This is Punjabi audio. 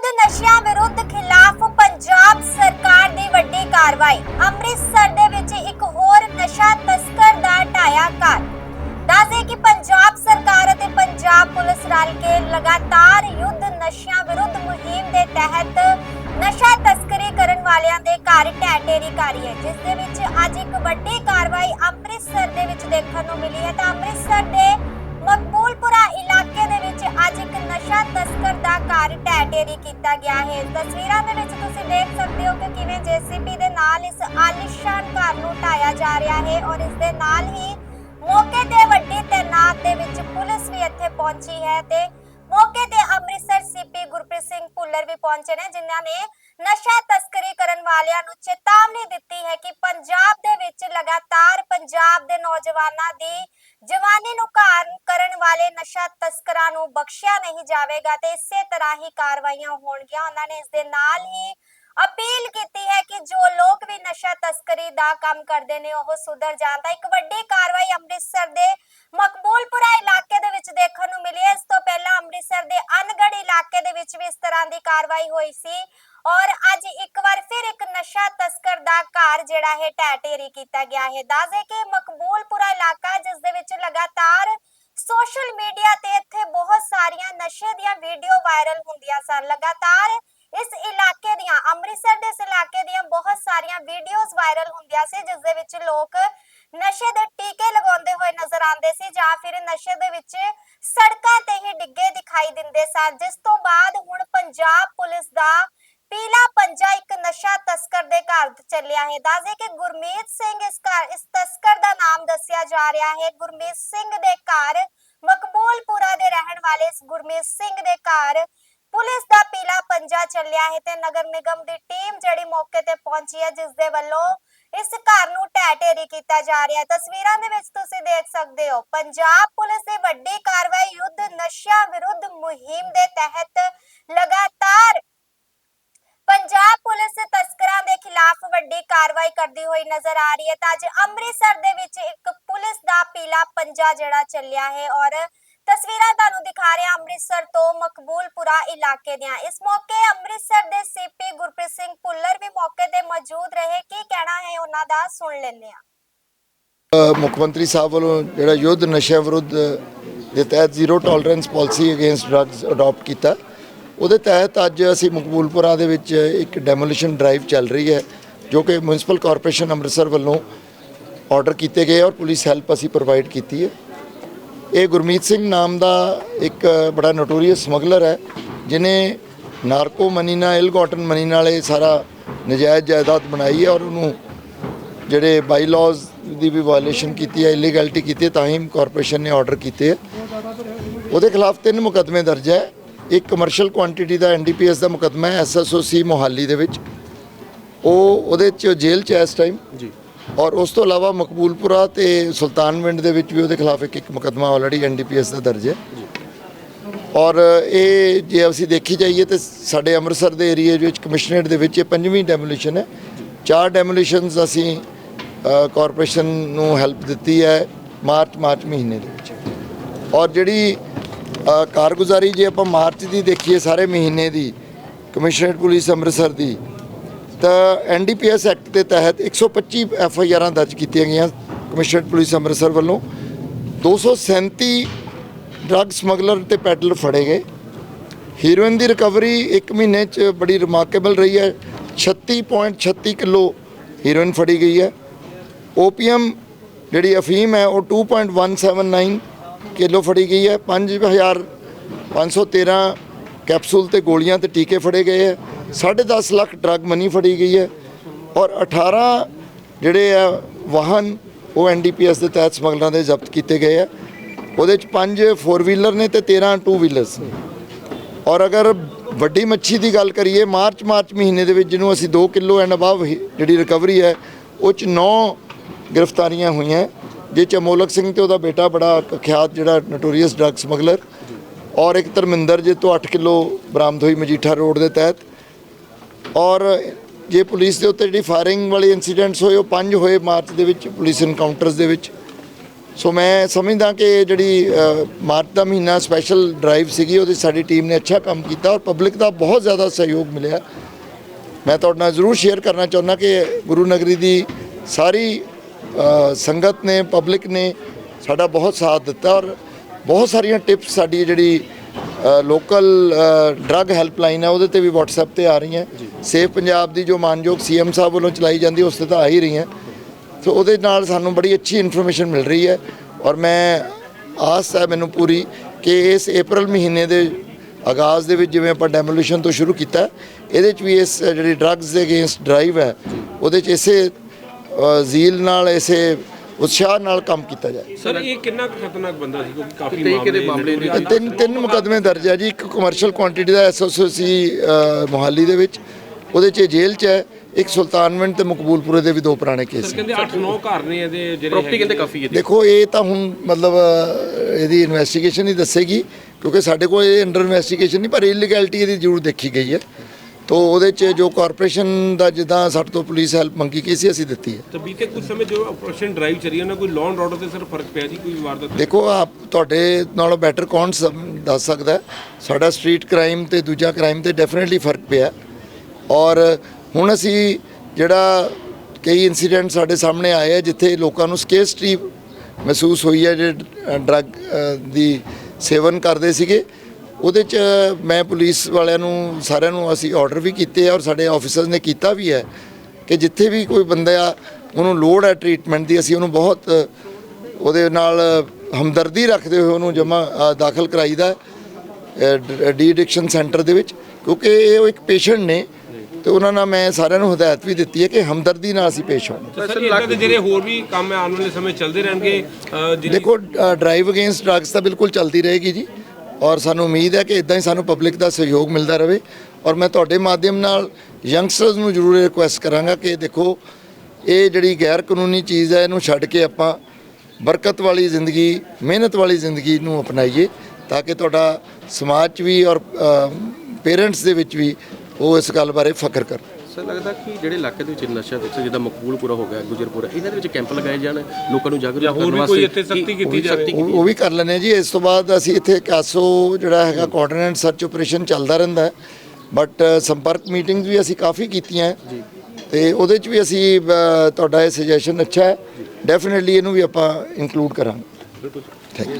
ਯੁੱਧ ਨਸ਼ਿਆਂ ਵਿਰੁੱਧ ਖਿਲਾਫ ਪੰਜਾਬ ਸਰਕਾਰ ਦੀ ਵੱਡੀ ਕਾਰਵਾਈ। ਅੰਮ੍ਰਿਤਸਰ ਦੇ ਵਿੱਚ ਇੱਕ ਹੋਰ ਨਸ਼ਾ ਤਸਕਰ ਦਾ ਢਾਇਆ ਘਰ ਦੱਸਦੇ ਕਿ ਪੰਜਾਬ ਸਰਕਾਰ ਅਤੇ ਪੰਜਾਬ ਪੁਲਿਸ ਰਲ ਕੇ ਲਗਾਤਾਰ ਯੁੱਧ, ਨਸ਼ਿਆਂ ਵਿਰੁੱਧ ਮੁਹਿੰਮ ਦੇ ਤਹਿਤ ਨਸ਼ਾ ਤਸਕਰੀ ਕਰਨ ਵਾਲਿਆਂ ਦੇ ਘਰ ਢਹਿ ਕਰੀ ਹੈ, ਜਿਸ ਦੇ ਵਿੱਚ ਅੱਜ ਇੱਕ ਵੱਡੀ ਕਾਰਵਾਈ ਅੰਮ੍ਰਿਤਸਰ ਦੇ ਵਿੱਚ ਦੇਖਣ ਨੂੰ ਮਿਲੀ ਹੈ। ਤਾਂ ਅੰਮ੍ਰਿਤਸਰ ਦੇ ਮਕਬੂਲਪੁਰਾ ਇਲਾਕੇ ਦੇ ਵਿੱਚ ਅੱਜ ਇੱਕ ਨਸ਼ਾ ਤਸਕਰ ਘਰ ਢਹਿ ਢੇਰੀ ਕੀਤਾ ਗਿਆ ਹੈ। ਤਸਵੀਰਾਂ ਦੇ ਵਿੱਚ ਤੁਸੀਂ ਦੇਖ ਸਕਦੇ ਹੋ ਕਿ ਕਿਵੇਂ ਜੀਸੀਪੀ ਦੇ ਨਾਲ ਇਸ ਆਲੀਸ਼ਾਨ ਘਰ ਨੂੰ ਢਾਇਆ ਜਾ ਰਿਹਾ ਹੈ ਔਰ ਇਸ ਦੇ ਨਾਲ ਹੀ ਮੌਕੇ ਤੇ ਵੱਡੀ ਤੈਨਾਤ ਦੇ ਵਿੱਚ ਪੁਲਿਸ ਵੀ ਇੱਥੇ ਪਹੁੰਚੀ ਹੈ ਤੇ ਮੌਕੇ ਤੇ ਅੰਮ੍ਰਿਤਸਰ ਸੀਪੀ ਗੁਰਪ੍ਰੀਤ ਸਿੰਘ ਭੁੱਲਰ ਵੀ ਪਹੁੰਚੇ ਨੇ, ਜਿਨ੍ਹਾਂ ਨੇ ਨਸ਼ਾ ਤਸਕਰੀ ਕਰਨ ਵਾਲਿਆਂ ਨੂੰ ਚੇਤਾਵਨੀ ਦਿੱਤੀ ਹੈ ਕਿ ਪੰਜਾਬ ਦੇ ਵਿੱਚ ਲਗਾਤਾਰ ਪੰਜਾਬ ਦੇ ਨੌਜਵਾਨਾਂ ਦੀ ਜਵਾਨੀ ਨੂੰ ਘਾਣ ਕਰਨ ਵਾਲੇ ਨਸ਼ਾ ਤਸਕਰਾਂ ਨੂੰ ਬਖਸ਼ਿਆ ਨਹੀਂ ਜਾਵੇਗਾ ਤੇ ਇਸੇ ਤਰ੍ਹਾਂ ਹੀ ਕਾਰਵਾਈਆਂ ਹੋਣਗੀਆਂ। ਉਹਨਾਂ ਨੇ ਇਸ ਦੇ ਨਾਲ ਹੀ ਅਪੀਲ ਕੀਤੀ ਹੈ ਕਿ ਜੋ ਲੋਕ ਵੀ ਨਸ਼ਾ ਤਸਕਰੀ ਦਾ ਕੰਮ ਕਰਦੇ ਨੇ, ਉਹ ਸੁਧਰ ਜਾਣ। ਤਾਂ ਇੱਕ ਵੱਡੀ ਕਾਰਵਾਈ ਅੰਮ੍ਰਿਤਸਰ ਦੇ ਮਕਬੂਲਪੁਰਾ ਇਲਾਕੇ ਦੇ ਵਿੱਚ ਦੇਖਣ ਨੂੰ ਮਿਲੀ ਹੈ। ਇਸ ਤੋਂ ਪਹਿਲਾਂ ਅੰਮ੍ਰਿਤਸਰ ਦੇ ਅਨਗੜ ਇਲਾਕੇ ਦੇ ਵਿੱਚ ਵੀ ਇਸ ਤਰ੍ਹਾਂ ਦੀ ਕਾਰਵਾਈ ਹੋਈ ਸੀ। ਔਰ ਅੱਜ ਇੱਕ ਵਾਰ ਫਿਰ ਇੱਕ ਨਸ਼ਾ ਤਸਕਰ ਦਾ ਘਰ ਜਿਹੜਾ ਹੈ ਢਹਿ ਢੇਰੀ ਕੀਤਾ ਗਿਆ ਹੈ। ਦੱਸਦੇ ਕਿ ਮਕਬੂਲਪੁਰਾ ਇਲਾਕਾ, ਜਿਸ ਦੇ ਵਿੱਚ ਲਗਾਤਾਰ ਸੋਸ਼ਲ ਮੀਡੀਆ ਤੇ ਇੱਥੇ ਬਹੁਤ ਸਾਰੀਆਂ ਨਸ਼ੇ ਦੀਆਂ ਵੀਡੀਓ ਵਾਇਰਲ ਹੁੰਦੀਆਂ ਸਨ। ਲਗਾਤਾਰ ਇਸ ਇਲਾਕੇ ਦੀਆਂ, ਅੰਮ੍ਰਿਤਸਰ ਦੇ ਇਸ ਇਲਾਕੇ ਦੀਆਂ ਬਹੁਤ ਸਾਰੀਆਂ ਵੀਡੀਓਜ਼ ਵਾਇਰਲ ਹੁੰਦੀਆਂ ਸੀ, ਜਿਸ ਦੇ ਵਿੱਚ ਲੋਕ ਨਸ਼ੇ ਦੇ ਟੀਕੇ ਲਗਾਉਂਦੇ ਹੋਏ ਨਜ਼ਰ ਆਉਂਦੇ ਸੀ ਜਾਂ ਫਿਰ ਨਸ਼ੇ ਦੇ ਵਿੱਚ ਸੜਕਾਂ ਤੇ ਹੀ ਡਿੱਗੇ ਦਿਖਾਈ ਦਿੰਦੇ ਸਨ। ਜਿਸ ਤੋਂ ਬਾਅਦ ਹੁਣ ਪੰਜਾਬ ਪੁਲਿਸ ਦਾ ਪੀਲਾ ਪੰਜਾ ਇੱਕ ਨਸ਼ਾ ਤਸਕਰ ਦੇ ਘਰ ਚੱਲਿਆ ਹੈ। ਦੱਸਦੇ ਕਿ ਗੁਰਮੀਤ ਸਿੰਘ ਇਸ ਘਰ, ਇਸ ਤਸਕਰ ਦਾ ਨਾਮ ਦੱਸਿਆ ਜਾ ਰਿਹਾ ਹੈ। ਗੁਰਮੀਤ ਸਿੰਘ ਦੇ ਘਰ, ਮਕਬੂਲਪੁਰਾ ਦੇ ਰਹਿਣ ਵਾਲੇ ਇਸ ਗੁਰਮੀਤ ਸਿੰਘ ਦੇ ਘਰ ਪੁਲਿਸ ਦਾ ਪੀਲਾ ਪੰਜਾ ਚੱਲਿਆ ਹੈ ਤੇ ਨਗਰ ਨਿਗਮ ਦੀ ਟੀਮ ਜਿਹੜੀ ਮੌਕੇ ਤੇ ਪਹੁੰਚੀ ਹੈ, ਜਿਸ ਦੇ ਵੱਲੋਂ ਇਸ ਘਰ ਨੂੰ ਢਹਿ ਢੇਰੀ ਕੀਤਾ ਜਾ ਰਿਹਾ ਹੈ। ਤਸਵੀਰਾਂ ਦੇ ਵਿੱਚ ਤੁਸੀਂ ਦੇਖ ਸਕਦੇ ਹੋ, ਪੰਜਾਬ ਪੁਲਿਸ ਦੀ ਵੱਡੀ ਕਾਰਵਾਈ ਯੁੱਧ ਨਸ਼ਿਆਂ ਵਿਰੁੱਧ ਮੁਹਿੰਮ ਦੇ ਤਹਿਤ ਲਗਾਤਾਰ ਪੰਜਾਬ ਪੁਲਿਸ ਤਸਕਰਾਂ ਦੇ ਖਿਲਾਫ ਵੱਡੀ ਕਾਰਵਾਈ ਕਰਦੀ ਹੋਈ ਨਜ਼ਰ ਆ ਰਹੀ ਹੈ ਤਾਂ ਅੱਜ ਅੰਮ੍ਰਿਤਸਰ ਦੇ ਵਿੱਚ ਇੱਕ ਪੁਲਿਸ ਦਾ ਪੀਲਾ ਪੰਜਾ ਜਿਹੜਾ ਚੱਲਿਆ ਹੈ ਔਰ ਤਸਵੀਰਾਂ ਤੁਹਾਨੂੰ ਦਿਖਾ ਰਿਹਾ ਅੰਮ੍ਰਿਤਸਰ ਤੋਂ ਮਕਬੂਲਪੁਰਾ ਇਲਾਕੇ ਦੀਆਂ। ਇਸ ਮੌਕੇ ਅੰਮ੍ਰਿਤਸਰ ਦੇ ਸੀਪੀ ਗੁਰਪ੍ਰੀਤ ਸਿੰਘ ਭੁੱਲਰ ਵੀ ਮੌਕੇ ਤੇ ਮੌਜੂਦ ਰਹੇ। ਕੀ ਕਹਿਣਾ ਹੈ ਉਹਨਾਂ ਦਾ? ਸੁਣ ਲੈਂਦੇ ਹਾਂ। ਮੁੱਖ ਮੰਤਰੀ ਸਾਹਿਬ ਵੱਲੋਂ ਜਿਹੜਾ ਯੁੱਧ ਨਸ਼ੇ ਵਿਰੁੱਧ ਦੇ ਤਹਿਤ zero tolerance policy against drugs adopt ਕੀਤਾ। ਉਹਦੇ ਤਹਿਤ ਅੱਜ ਅਸੀਂ ਮਕਬੂਲਪੁਰਾ ਦੇ ਵਿੱਚ ਇੱਕ ਡੈਮੋਲੀਸ਼ਨ ਡਰਾਈਵ ਚੱਲ ਰਹੀ ਹੈ, ਜੋ ਕਿ ਮਿਊਨਿਸਪਲ ਕਾਰਪੋਰੇਸ਼ਨ ਅੰਮ੍ਰਿਤਸਰ ਵੱਲੋਂ ਆਰਡਰ ਕੀਤੇ ਗਏ ਔਰ ਪੁਲਿਸ ਹੈਲਪ ਅਸੀਂ ਪ੍ਰੋਵਾਈਡ ਕੀਤੀ ਹੈ। ਇਹ ਗੁਰਮੀਤ ਸਿੰਘ ਨਾਮ ਦਾ ਇੱਕ ਬੜਾ ਨੋਟੋਰੀਅਸ ਸਮਗਲਰ ਹੈ ਜਿਨੇ ਨਾਰਕੋ ਮਨੀ ਨਾਲ, ਇਲਗੋਟਨ ਮਨੀ ਨਾਲ ਇਹ ਸਾਰਾ ਨਜਾਇਜ਼ ਜਾਇਦਾਦ ਬਣਾਈ ਹੈ ਔਰ ਉਹਨੂੰ ਜਿਹੜੇ ਬਾਈ ਲਾਜ਼ ਦੀ ਵੀ ਵਾਇਲੇਸ਼ਨ ਕੀਤੀ ਹੈ ਇਲੀਗੈਲਿਟੀ ਕੀਤੀ ਹੈ, ਤਾਂ ਹੀ ਕਾਰਪੋਰੇਸ਼ਨ ਨੇ ਆਰਡਰ ਕੀਤੇ ਹੈ। ਉਹਦੇ ਖਿਲਾਫ ਤਿੰਨ ਮੁਕੱਦਮੇ ਦਰਜ ਹੈ। ਇੱਕ ਕਮਰਸ਼ੀਅਲ ਕੁਆਂਟੀਟੀ ਦਾ ਐਨਡੀਪੀਐਸ ਦਾ ਮੁਕੱਦਮਾ ਹੈ ਐਸਐਸਓਸੀ ਮੋਹਾਲੀ ਦੇ ਵਿੱਚ। ਉਹ ਉਹਦੇ ਚ ਜੇਲ੍ਹ ਚ ਇਸ ਟਾਈਮ ਜੀ। ਔਰ ਉਸ ਤੋਂ ਇਲਾਵਾ ਮਕਬੂਲਪੁਰਾ ਤੇ ਸੁਲਤਾਨਵਿੰਡ ਦੇ ਵਿੱਚ ਵੀ ਉਹਦੇ ਖਿਲਾਫ ਇੱਕ ਇੱਕ ਮੁਕੱਦਮਾ ਆਲਰੇਡੀ ਐਨਡੀਪੀਐਸ ਦਾ ਦਰਜ ਹੈ। ਔਰ ਇਹ ਜੇ ਅਸੀਂ ਦੇਖੀ ਜਾਈਏ ਤੇ ਸਾਡੇ ਅੰਮ੍ਰਿਤਸਰ ਦੇ ਏਰੀਆ ਵਿੱਚ ਕਮਿਸ਼ਨਰੇਟ ਦੇ ਵਿੱਚ ਇਹ ਪੰਜਵੀਂ ਡੈਮੋਲੀਸ਼ਨ ਹੈ। ਚਾਰ ਡੈਮੋਲੀਸ਼ਨਸ ਅਸੀਂ ਕਾਰਪੋਰੇਸ਼ਨ ਨੂੰ ਹੈਲਪ ਦਿੱਤੀ ਹੈ ਮਾਰਚ ਮਾਰਚ ਮਹੀਨੇ ਦੇ ਵਿੱਚ। ਔਰ ਜਿਹੜੀ ਕਾਰਗੁਜ਼ਾਰੀ ਜੇ ਆਪਾਂ ਮਾਰਚ ਦੀ ਦੇਖੀਏ ਸਾਰੇ ਮਹੀਨੇ ਦੀ, ਕਮਿਸ਼ਨਰੇਟ ਪੁਲਿਸ ਅੰਮ੍ਰਿਤਸਰ ਦੀ, ਤਾਂ ਐਨਡੀਪੀਐਸ ਐਕਟ ਦੇ ਤਹਿਤ 125 ਐਫ ਆਈ ਆਰਾਂ ਦਰਜ ਕੀਤੀਆਂ ਗਈਆਂ ਕਮਿਸ਼ਨਰੇਟ ਪੁਲਿਸ ਅੰਮ੍ਰਿਤਸਰ ਵੱਲੋਂ। 237 ਡਰੱਗ ਸਮਗਲਰ ਤੇ ਪੈਡਲਰ ਫੜੇ ਗਏ। ਹੀਰੋਇਨ ਦੀ ਰਿਕਵਰੀ 1 ਮਹੀਨੇ ਚ ਬੜੀ ਰਿਮਾਰਕੇਬਲ ਰਹੀ ਹੈ। 36.36 ਕਿਲੋ ਹੀਰੋਇਨ ਫੜੀ ਗਈ ਹੈ। ਓਪੀਐਮ ਜਿਹੜੀ ਅਫੀਮ ਹੈ, ਉਹ 2.179 ਕਿਲੋ ਫੜੀ ਗਈ ਹੈ। 5513 ਕੈਪਸੂਲ ਤੇ ਗੋਲੀਆਂ ਤੇ ਟੀਕੇ ਫੜੇ ਗਏ ਹੈ। 10.5 ਲੱਖ ਡਰੱਗ ਮਨੀ ਫੜੀ ਗਈ ਹੈ। ਔਰ 18 ਜਿਹੜੇ ਆ ਵਾਹਨ ਉਹ ਐਨਡੀਪੀਐਸ ਦੇ ਤਹਿਤ ਸਮਗਲਰਾਂ ਦੇ ਜ਼ਬਤ ਕੀਤੇ ਗਏ ਆ ਉਹਦੇ ਚ 5 4 ਵੀਲਰ ਨੇ ਤੇ 13 2 ਵੀਲਰਸ ਨੇ। ਔਰ ਅਗਰ ਵੱਡੀ ਮੱਛੀ ਦੀ ਗੱਲ ਕਰੀਏ, ਮਾਰਚ ਮਾਰਚ ਮਹੀਨੇ ਦੇ ਵਿੱਚ ਜਿਹਨੂੰ ਅਸੀਂ 2 ਕਿਲੋ ਐਂਡ ਅਬਵ ਜਿਹੜੀ ਰਿਕਵਰੀ ਹੈ, ਉਹ ਚ 9 ਗ੍ਰਿਫਤਾਰੀਆਂ ਹੋਈਆਂ। ਜੇ ਚਮੋਲਕ ਸਿੰਘ ਤੇ ਉਹਦਾ ਬੇਟਾ ਬੜਾ ਕੁਖਿਆਤ ਜਿਹੜਾ ਨਟੋਰੀਅਸ ਡਰੱਗ ਸਮਗਲਰ ਔਰ ਇੱਕ ਧਰਮਿੰਦਰ ਜੇ ਤੋਂ 8 ਕਿਲੋ ਬਰਾਮਦ ਹੋਈ ਮਜੀਠਾ ਰੋਡ ਦੇ ਤਹਿਤ, ਔਰ ਜੇ ਪੁਲਿਸ ਦੇ ਉੱਤੇ ਜਿਹੜੀ ਫਾਇਰਿੰਗ ਵਾਲੇ ਇਨਸੀਡੈਂਟਸ ਹੋਏ, ਉਹ ਪੰਜ ਹੋਏ ਮਾਰਚ ਦੇ ਵਿੱਚ ਪੁਲਿਸ ਇਨਕਾਊਂਟਰਸ ਦੇ ਵਿੱਚ। ਸੋ ਮੈਂ ਸਮਝਦਾ ਕਿ ਜਿਹੜੀ ਮਾਰਚ ਦਾ ਮਹੀਨਾ ਸਪੈਸ਼ਲ ਡਰਾਈਵ ਸੀਗੀ, ਉਹਦੇ ਸਾਡੀ ਟੀਮ ਨੇ ਅੱਛਾ ਕੰਮ ਕੀਤਾ ਔਰ ਪਬਲਿਕ ਦਾ ਬਹੁਤ ਜ਼ਿਆਦਾ ਸਹਿਯੋਗ ਮਿਲਿਆ। ਮੈਂ ਤੁਹਾਡੇ ਨਾਲ ਜ਼ਰੂਰ ਸ਼ੇਅਰ ਕਰਨਾ ਚਾਹੁੰਦਾ ਕਿ ਗੁਰੂ ਨਗਰੀ ਦੀ ਸਾਰੀ ਸੰਗਤ ਨੇ ਪਬਲਿਕ ਨੇ ਸਾਡਾ ਬਹੁਤ ਸਾਥ ਦਿੱਤਾ ਔਰ ਬਹੁਤ ਸਾਰੀਆਂ ਟਿਪਸ ਸਾਡੀ ਜਿਹੜੀ ਲੋਕਲ ਡਰੱਗ ਹੈਲਪਲਾਈਨ ਹੈ ਉਹਦੇ ਤੇ ਵੀ WhatsApp ਤੇ ਆ ਰਹੀਆਂ। ਸੇਫ ਪੰਜਾਬ ਦੀ ਜੋ ਮਾਨਯੋਗ ਸੀਐਮ ਸਾਹਿਬ ਵੱਲੋਂ ਚਲਾਈ ਜਾਂਦੀ ਉਸ ਤੇ ਤਾਂ ਆ ਹੀ ਰਹੀਆਂ। ਸੋ ਉਹਦੇ ਨਾਲ ਸਾਨੂੰ ਬੜੀ ਅੱਛੀ ਇਨਫੋਰਮੇਸ਼ਨ ਮਿਲ ਰਹੀ ਹੈ ਔਰ ਮੈਂ ਆਸ ਹੈ ਮੈਨੂੰ ਪੂਰੀ ਕਿ ਇਸ April ਮਹੀਨੇ ਦੇ ਆਗਾਜ਼ ਦੇ ਵਿੱਚ ਜਿਵੇਂ ਆਪਾਂ ਡੈਮੋਲੀਸ਼ਨ ਤੋਂ ਸ਼ੁਰੂ ਕੀਤਾ ਇਹਦੇ ਚ ਵੀ ਇਸ ਜਿਹੜੀ ਡਰੱਗਸ ਦੇ ਅਗੇਂਸਟ ਡਰਾਈਵ ਹੈ ਉਹਦੇ ਚ ਇਸੇ ਜ਼ੀਲ ਨਾਲ ਇਸੇ ਉਤਸ਼ਾਹ ਨਾਲ ਕੰਮ ਕੀਤਾ ਜਾਏ। ਸਰ ਇਹ ਕਿੰਨਾ ਖਤਰਨਾਕ ਬੰਦਾ ਸੀ? ਕਿਉਂਕਿ ਕਾਫੀ ਮਾਮਲੇ ਤਿੰਨ ਤਿੰਨ ਮੁਕੱਦਮੇ ਦਰਜ ਹੈ ਜੀ। ਇੱਕ ਕਮਰਸ਼ੀਅਲ ਕੁਆਂਟੀਟੀ ਦਾ ਐਸਓਸੀਸੀ ਮੋਹਾਲੀ ਦੇ ਵਿੱਚ। ਉਹਦੇ ਚ ਜੇਲ੍ਹ ਚ ਹੈ। ਇੱਕ ਸੁਲਤਾਨਵਿੰਡ ਤੇ ਮਕਬੂਲਪੁਰੇ ਦੇ ਵੀ ਦੋ ਪੁਰਾਣੇ ਕੇਸ ਸਰ ਕਹਿੰਦੇ 8-9 ਘਰ ਨੇ ਇਹਦੇ ਜਿਹੜੇ ਪ੍ਰਾਪਰਟੀ ਕਹਿੰਦੇ ਕਾਫੀ ਹੈ ਜੀ। ਦੇਖੋ ਇਹ ਤਾਂ ਹੁਣ ਮਤਲਬ ਇਹਦੀ ਇਨਵੈਸਟੀਗੇਸ਼ਨ ਹੀ ਦੱਸੇਗੀ। ਕਿਉਂਕਿ ਸਾਡੇ ਕੋਲ ਇਹ ਅੰਡਰ ਇਨਵੈਸਟੀਗੇਸ਼ਨ ਨਹੀਂ ਪਰ ਇਲੀਗੈਲਿਟੀ ਇਹਦੀ ਜ਼ਰੂਰ ਦੇਖੀ ਗਈ ਹੈ। ਤੋਂ ਉਹਦੇ 'ਚ ਜੋ ਕਾਰਪੋਰੇਸ਼ਨ ਦਾ ਜਿੱਦਾਂ ਸਾਡੇ ਤੋਂ ਪੁਲਿਸ ਹੈਲਪ ਮੰਗੀ ਕੀ ਸੀ ਅਸੀਂ ਦਿੱਤੀ ਹੈ। ਤਾਂ ਬੀਤੇ ਕੁਝ ਸਮੇਂ ਜੋ ਆਪਰੇਸ਼ਨ ਡਰਾਈਵ ਚੱਲੀ ਉਹਨਾਂ ਕੋਈ ਐਂਡ ਆਰਡਰ ਤੇ ਸਰ ਫ਼ਰਕ ਪਿਆ ਜੀ ਕੋਈ ਵਾਰਦਾਤ? ਦੇਖੋ ਆਪ ਤੁਹਾਡੇ ਨਾਲੋਂ ਬੈਟਰ ਕੌਣ ਸਮ- ਦੱਸ ਸਕਦਾ ਹੈ? ਸਾਡਾ ਸਟਰੀਟ ਕ੍ਰਾਈਮ ਤੇ ਦੂਜਾ ਕ੍ਰਾਈਮ ਤੇ ਡੈਫੀਨਿਟਲੀ ਫ਼ਰਕ ਪਿਆ ਔਰ ਹੁਣ ਅਸੀਂ ਜਿਹੜਾ ਕਈ ਇਨਸੀਡੈਂਟ ਸਾਡੇ ਸਾਹਮਣੇ ਆਏ ਆ ਜਿੱਥੇ ਲੋਕਾਂ ਨੂੰ ਸਕੇਸਟੀ ਮਹਿਸੂਸ ਹੋਈ ਹੈ ਜਿਹੜੇ ਡਰੱਗ ਦੀ ਸੇਵਨ ਕਰਦੇ ਸੀਗੇ। ਉਹਦੇ ਚ ਮੈਂ ਪੁਲਿਸ ਵਾਲਿਆਂ ਨੂੰ ਸਾਰਿਆਂ ਨੂੰ ਅਸੀਂ ਆਰਡਰ ਵੀ ਕੀਤੇ ਆ ਔਰ ਸਾਡੇ ਆਫੀਸਰਸ ਨੇ ਕੀਤਾ ਵੀ ਹੈ ਕਿ ਜਿੱਥੇ ਵੀ ਕੋਈ ਬੰਦਾ ਉਹਨੂੰ ਲੋੜ ਹੈ ਟ੍ਰੀਟਮੈਂਟ ਦੀ ਅਸੀਂ ਉਹਨੂੰ ਬਹੁਤ ਉਹਦੇ ਨਾਲ ਹਮਦਰਦੀ ਰੱਖਦੇ ਹੋਏ ਉਹਨੂੰ ਜਮਾ ਦਾਖਲ ਕਰਾਈਦਾ ਡੀ ਐਡਿਕਸ਼ਨ ਸੈਂਟਰ ਦੇ ਵਿੱਚ ਕਿਉਂਕਿ ਇਹ ਇੱਕ ਪੇਸ਼ੈਂਟ ਨੇ ਤੇ ਉਹਨਾਂ ਨਾਲ ਮੈਂ ਸਾਰਿਆਂ ਨੂੰ ਹਦਾਇਤ ਵੀ ਦਿੱਤੀ ਹੈ ਕਿ ਹਮਦਰਦੀ ਨਾਲ ਅਸੀਂ ਪੇਸ਼ ਤਾਂ ਸਰ ਇਦਾਂ ਦੇ ਜਿਹੜੇ ਹੋਰ ਵੀ ਕੰਮ ਆਉਣ ਵਾਲੇ ਸਮੇਂ ਚੱਲਦੇ ਰਹਿਣਗੇ ਦੇਖੋ ਡਰਾਈਵ ਅਗੇਂਸਟ ਡਰੱਗਸ ਤਾਂ ਬਿਲਕੁਲ ਚੱਲਦੀ ਰਹੇਗੀ ਜੀ। ਔਰ ਸਾਨੂੰ ਉਮੀਦ ਹੈ ਕਿ ਇਦਾਂ ਹੀ ਸਾਨੂੰ ਪਬਲਿਕ ਦਾ ਸਹਿਯੋਗ ਮਿਲਦਾ ਰਹੇ ਔਰ ਮੈਂ ਤੁਹਾਡੇ ਮਾਧਿਅਮ ਨਾਲ ਯੰਗਸਟਰਸ ਨੂੰ ਜ਼ਰੂਰ ਰਿਕੁਐਸਟ ਕਰਾਂਗਾ ਕਿ ਦੇਖੋ, ਇਹ ਜਿਹੜੀ ਗੈਰ ਕਾਨੂੰਨੀ ਚੀਜ਼ ਹੈ, ਇਹਨੂੰ ਛੱਡ ਕੇ ਆਪਾਂ ਬਰਕਤ ਵਾਲੀ ਜ਼ਿੰਦਗੀ, ਮਿਹਨਤ ਵਾਲੀ ਜ਼ਿੰਦਗੀ ਨੂੰ ਅਪਣਾਈਏ ਤਾਂ ਕਿ ਤੁਹਾਡਾ ਸਮਾਜ 'ਚ ਵੀ ਔਰ ਪੇਰੈਂਟਸ ਦੇ ਵਿੱਚ ਵੀ ਉਹ ਇਸ ਗੱਲ ਬਾਰੇ ਫਖਰ ਕਰਨ ਸਰ ਲੱਗਦਾ ਕਿ ਜਿਹੜੇ ਇਲਾਕੇ ਦੇ ਵਿੱਚ ਨਸ਼ਾ ਵਿੱਚ ਜਿੱਦਾਂ ਮਕਬੂਲਪੁਰਾ ਹੋ ਗਿਆ ਗੁਜਰਪੁਰਾ ਇਹਨਾਂ ਦੇ ਵਿੱਚ ਕੈਂਪ ਲਗਾਏ ਜਾਣ ਲੋਕਾਂ ਨੂੰ ਜਾਗਰੂਕ ਕਰਨ ਵੀ ਵਾਸਤੇ ਕੋਈ ਇੱਥੇ ਸਖਤੀ ਕੀਤੀ ਉਹੀ ਜਾਵੇ। ਉਹ ਵੀ ਕਰ ਲੈਂਦੇ ਹਾਂ ਜੀ। ਇਸ ਤੋਂ ਬਾਅਦ ਅਸੀਂ ਇੱਥੇ ਕਾਸੋ ਜਿਹੜਾ ਹੈਗਾ ਕੋਆਰਡੀਨੇਟ ਸਰਚ ਆਪਰੇਸ਼ਨ ਚੱਲਦਾ ਰਹਿੰਦਾ ਹੈ। ਬਟ ਸੰਪਰਕ ਮੀਟਿੰਗਸ ਵੀ ਅਸੀਂ ਕਾਫੀ ਕੀਤੀਆਂ ਤੇ ਉਹਦੇ ਚ ਵੀ ਅਸੀਂ ਤੁਹਾਡਾ ਇਹ ਸੁਜੈਸ਼ਨ ਅੱਛਾ ਹੈ। ਡੈਫੀਨਿਟਲੀ ਇਹਨੂੰ ਵੀ ਆਪਾਂ ਇਨਕਲੂਡ ਕਰਾਂਗੇ। Thank you